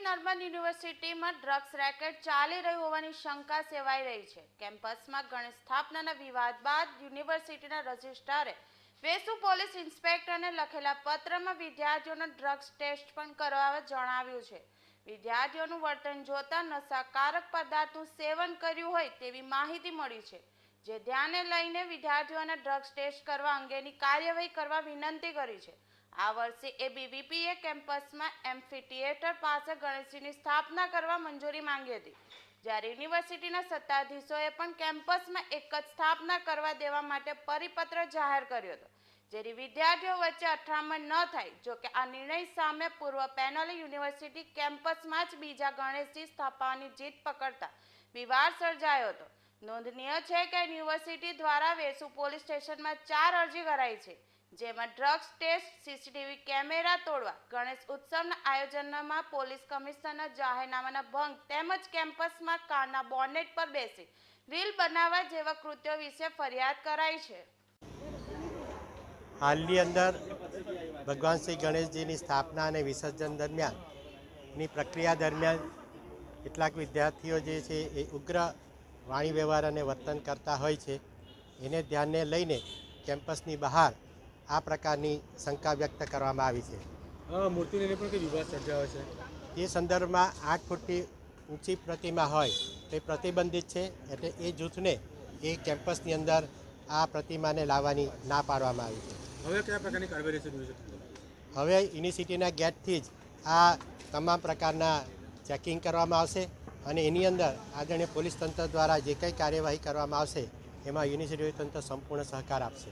અમદાવાદ યુનિવર્સિટીમાં drugs racket ચાલી રહ્યું હોવાની શંકા સેવાઈ રહી છે. કેમ્પસમાં ગણેશ સ્થાપનાના વિવાદ બાદ યુનિવર્સિટીના રજિસ્ટ્રારે વેસુ પોલીસ ઇન્સ્પેક્ટરને લખેલા પત્રમાં વિદ્યાર્થીઓનો ડ્રગ્સ ટેસ્ટ પણ કરવા જણાવ્યું છે. વિદ્યાર્થીઓનું વર્તન જોતા નશાકારક પદાર્થનું સેવન કર્યું હોય તેવી માહિતી મળી છે, જે ધ્યાને લઈને વિદ્યાર્થીઓને ડ્રગ્સ ટેસ્ટ કરવા અંગેની કાર્યવાહી કરવા વિનંતી કરી છે. આ વર્ષે એબીવીપીએ કેમ્પસમાં એમ્ફી પાસે ગણેશજીની સ્થાપના કરવા મંજૂરી માંગી હતી. જ્યારે યુનિવર્સિટીના સત્તાધીશોએ પણ કેમ્પસમાં એક જ સ્થાપના કરવા દેવા માટે પરિપત્ર જાહેર કર્યો હતો, જેથી વિદ્યાર્થીઓ વચ્ચે અથડામણ ન થાય, જો કે આ નિર્ણય સામે પૂર્વ પેનલે યુનિવર્સિટી કેમ્પસમાં જ બીજા ગણેશજી સ્થાપવાની જીત પકડતા વિવાદ સર્જાયો હતો. નોંધનીય છે કે યુનિવર્સિટી દ્વારા વેસુ પોલીસ સ્ટેશનમાં ચાર અરજી કરાઈ છે, જેમાં ડ્રગ્સ ટેસ્ટ, સીસીટીવી કેમેરા તોડવા, ગણેશ ઉત્સવના આયોજનમાં પોલીસ કમિશનરના જાહેરનામાના ભંગ તેમજ કેમ્પસમાં કારના બોનેટ પર બેસી રીલ બનાવવા જેવા કૃત્યો વિશે ફરિયાદ કરાઈ છે. હાલની અંદર ભગવાન શ્રી ગણેશજીની સ્થાપના અને વિસર્જન દરમિયાનની પ્રક્રિયા દરમિયાન કેટલાક વિદ્યાર્થીઓ જે છે એ ઉગ્ર વાણી વ્યવહાર અને વર્તન કરતા હોય છે એને ધ્યાને લઈને કેમ્પસની બહાર આ પ્રકારની શંકા વ્યક્ત કરવામાં આવી છે. મૂર્તિને લઈને પણ વિવાદ સર્જાયો છે? એ સંદર્ભમાં આઠ ફૂટથી ઊંચી પ્રતિમા હોય તે પ્રતિબંધિત છે એટલે એ જૂથને એ કેમ્પસની અંદર આ પ્રતિમાને લાવવાની ના પાડવામાં આવી છે. હવે કયા પ્રકારની કાર્યવાહી હવે યુનિવર્સિટીના ગેટથી જ આ તમામ પ્રકારના ચેકિંગ કરવામાં આવશે. અને એની અંદર આદરણીય પોલીસ તંત્ર દ્વારા જે કંઈ કાર્યવાહી કરવામાં આવશે, એમાં યુનિવર્સિટી તંત્ર સંપૂર્ણ સહકાર આપશે.